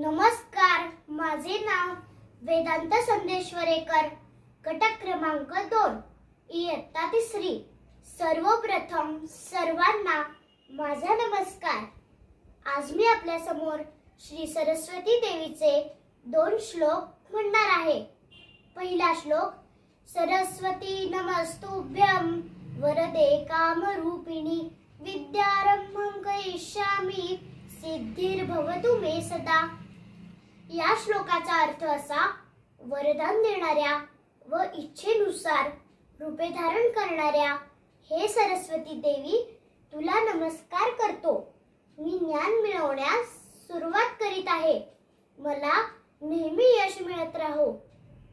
नमस्कार माझे नाव वेदांत संदेश्वरेकर घटक क्रमांक दोन. इयत्ता तिसरी. सर्वप्रथम सर्वांना माझा नमस्कार. आज मी आपल्यासमोर श्री सरस्वती देवीचे दोन श्लोक म्हणणार आहे. पहिला श्लोक सरस्वती नमस्तुभ्यम वरदे कामरूपिणी विद्यारंभं करिष्यामि सिद्धिर्भवतु मे सदा. या श्लोकाचा अर्थ असा वरदान देणाऱ्या व इच्छेनुसार रूपे धारण करणाऱ्या हे सरस्वती देवी तुला नमस्कार करतो. मी ज्ञान मिळवण्यास सुरुवात करीत आहे. मला नेहमी यश मिळत राहो.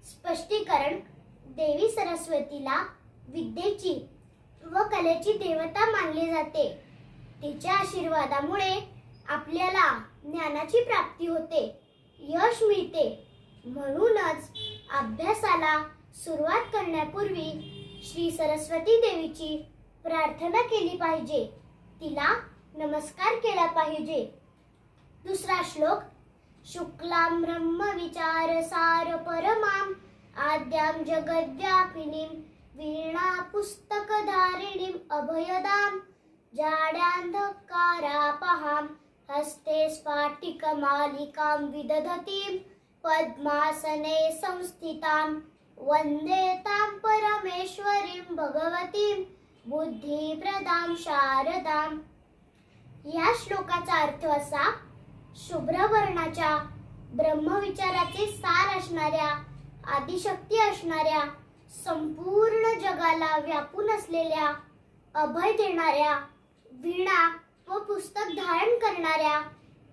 स्पष्टीकरण देवी सरस्वतीला विद्येची व कलेची देवता मानली जाते. तिच्या आशीर्वादामुळे आपल्याला ज्ञानाची प्राप्ती होते. यश मिळते. म्हणूनच अभ्यासाला सुरुवात करण्यापूर्वी श्री सरस्वती देवीची प्रार्थना केली पाहिजे. तिला नमस्कार केला पाहिजे. दुसरा श्लोक शुक्लां ब्रह्म विचार सार परमाम आद्यां जगद्व्यापिनीम वीणा पुस्तकधारिणीम अभयदाम जाड्यांधकारा पहाम हस्ते स्फाटिकमालिकां विदधतीं पद्मासने संस्थितां वन्दे तां परमेश्वरीं भगवतीं बुद्धिप्रदां शारदां। या श्लोकाचा अर्थ असा शुभ्र वर्णाच्या ब्रह्मविचाराचे सार असणाऱ्या आदिशक्ती असणाऱ्या संपूर्ण जगाला व्यापून असलेल्या अभय देणाऱ्या वीणा व पुस्तक धारण करणाऱ्या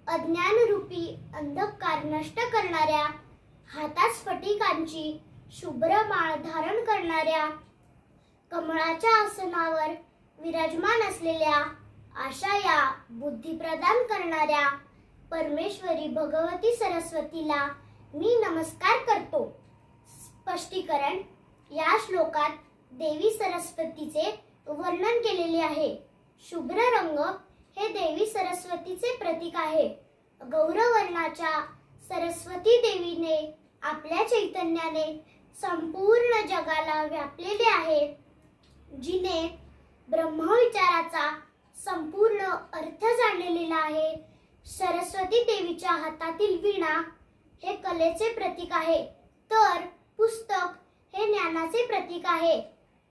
अज्ञानरूपी अंधकार नष्ट करणाऱ्या हातात स्फटिकांची शुभ्र माळ धारण करणाऱ्या कमळाच्या आसनावर विराजमान असलेल्या आशा या बुद्धी प्रदान करणाऱ्या परमेश्वरी भगवती सरस्वतीला मी नमस्कार करतो. स्पष्टीकरण या श्लोकात देवी सरस्वतीचे वर्णन केलेले आहे. शुभ्र रंग हे देवी सरस्वतीचे प्रतीक आहे. गौरवर्णाच्या सरस्वती देवीने आपल्या चैतन्याने संपूर्ण जगाला व्यापलेले आहे. जिने ब्रह्मविचाराचा संपूर्ण अर्थ जाणलेला आहे. सरस्वती देवीच्या हातातील वीणा हे कलेचे प्रतीक आहे. तर पुस्तक हे ज्ञानाचे प्रतीक आहे.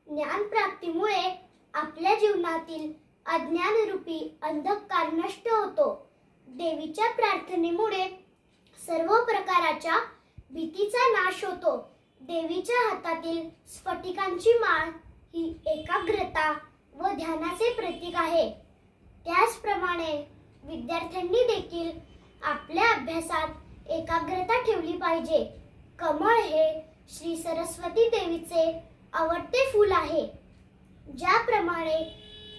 ज्ञान प्राप्तीमुळे आपल्या जीवनातील अज्ञानरूपी अंधकार नष्ट होतो. देवीच्या प्रार्थनेमुळे सर्व प्रकाराच्या भीतीचा नाश होतो. देवीच्या हातातील स्फटिकांची माळ ही एकाग्रता व ध्यानाचे प्रतीक आहे. त्याचप्रमाणे विद्यार्थ्यांनी देखील आपल्या अभ्यासात एकाग्रता ठेवली पाहिजे. कमळ हे श्री सरस्वती देवीचे आवडते फूल आहे. ज्याप्रमाणे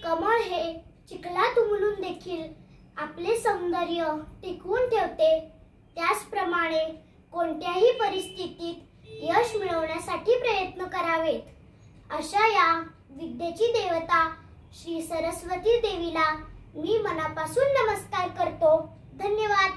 कमळ हे चिखलात उमलून देखील आपले सौंदर्य टिकवून ठेवते. त्याचप्रमाणे कोणत्याही परिस्थितीत यश मिळवण्यासाठी प्रयत्न करावेत. अशा या विद्येची देवता श्री सरस्वती देवीला मी मनापासून नमस्कार करतो. धन्यवाद.